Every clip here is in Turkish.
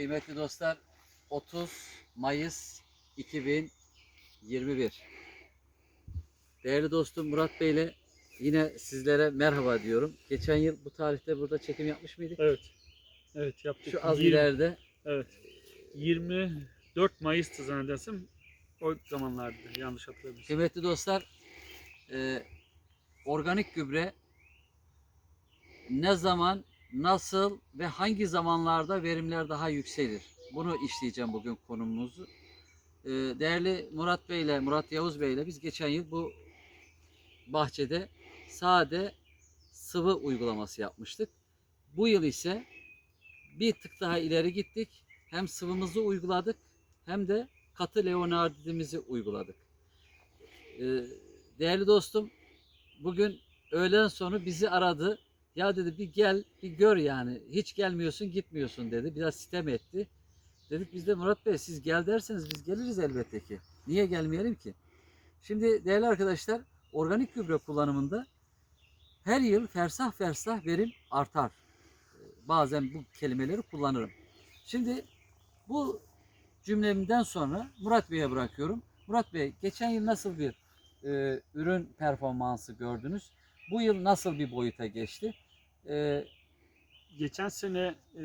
Kıymetli dostlar 30 Mayıs 2021. Değerli dostum Murat Bey ile yine sizlere merhaba diyorum. Geçen yıl bu tarihte burada çekim yapmış mıydık? Evet. Evet yaptık. Şu az 20 ileride Evet. 24 Mayıs'tı zannedersem. O zamanlardı yanlış hatırlamıyorsam. Kıymetli dostlar, e, organik gübre ne zaman, nasıl ve hangi zamanlarda verimler daha yükselir? Bunu işleyeceğim bugün konumuzu. E, değerli Murat Bey ile Murat Yavuz Bey ile biz geçen yıl bu bahçede sade sıvı uygulaması yapmıştık. Bu yıl ise bir tık daha ileri gittik. Hem sıvımızı uyguladık hem de katı leonarditimizi uyguladık. Ee, değerli dostum bugün öğlen sonu bizi aradı. Ya dedi bir gel bir gör yani. Hiç gelmiyorsun gitmiyorsun dedi. Biraz sitem etti. Dedik biz de Murat Bey siz gel derseniz biz geliriz elbette ki. Niye gelmeyelim ki? Şimdi değerli arkadaşlar organik gübre kullanımında her yıl fersah fersah verim artar. Bazen bu kelimeleri kullanırım. Şimdi bu cümlemden sonra Murat Bey'e bırakıyorum. Murat Bey geçen yıl nasıl bir e, ürün performansı gördünüz? Bu yıl nasıl bir boyuta geçti? E, Geçen sene e,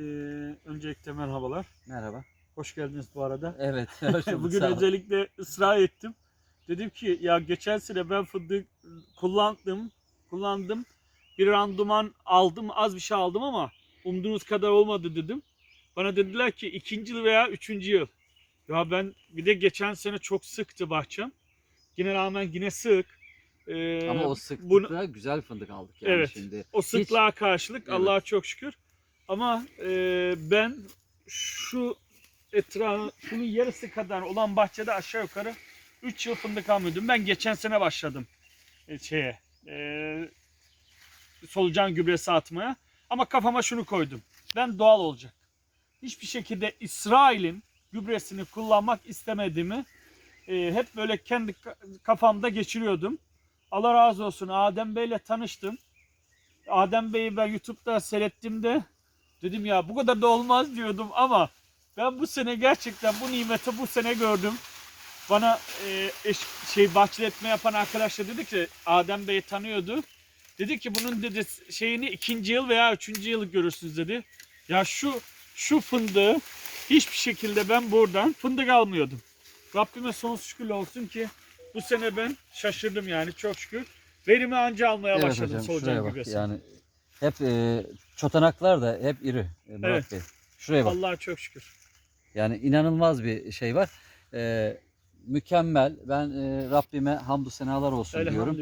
öncelikle merhabalar. merhaba. Hoş geldiniz bu arada. Evet. hoş bulduk, Bugün sağ olun. özellikle ısrar ettim. Dedim ki ya geçen sene ben fındık kullandım. Kullandım. Bir randıman aldım. Az bir şey aldım ama umduğunuz kadar olmadı dedim. Bana dediler ki ikinci yıl veya üçüncü yıl. Ya ben bir de geçen sene çok sıktı bahçem. Yine rağmen yine sık. Ee, Ama o bunu- sıklıkta güzel fındık aldık yani Evet. şimdi. O sıklığa karşılık Evet. Allah'a çok şükür. Ama e, ben şu etrafı, şunun yarısı kadar olan bahçede aşağı yukarı 3 yıl fındık almıyordum. Ben geçen sene başladım e, şeye, e, solucan gübresi atmaya. Ama kafama şunu koydum. Ben doğal olacak. Hiçbir şekilde İsrail'in gübresini kullanmak istemediğimi e, hep böyle kendi ka- kafamda geçiriyordum. Allah razı olsun Adem Bey'le tanıştım. Adem Bey'i ben YouTube'da seyrettiğimde dedim ya bu kadar da olmaz diyordum ama ben bu sene gerçekten bu nimeti bu sene gördüm. Bana e, eş, şey bahçeletme yapan arkadaşlar dedi ki Adem Bey'i tanıyordu. Dedi ki bunun dedi şeyini ikinci yıl veya üçüncü yıl görürsünüz dedi. Ya şu şu fındığı hiçbir şekilde ben buradan fındık almıyordum. Rabbime sonsuz şükür olsun ki bu sene ben şaşırdım yani çok şükür. Verimi anca almaya Evet başladım hocam solucan gübresi. yani hep e, çotanaklar da hep iri e, Murat Evet. Bey. Şuraya bak. Allah'a çok şükür. Yani inanılmaz bir şey var. E, mükemmel. Ben e, Rabbime hamdü senalar olsun diyorum.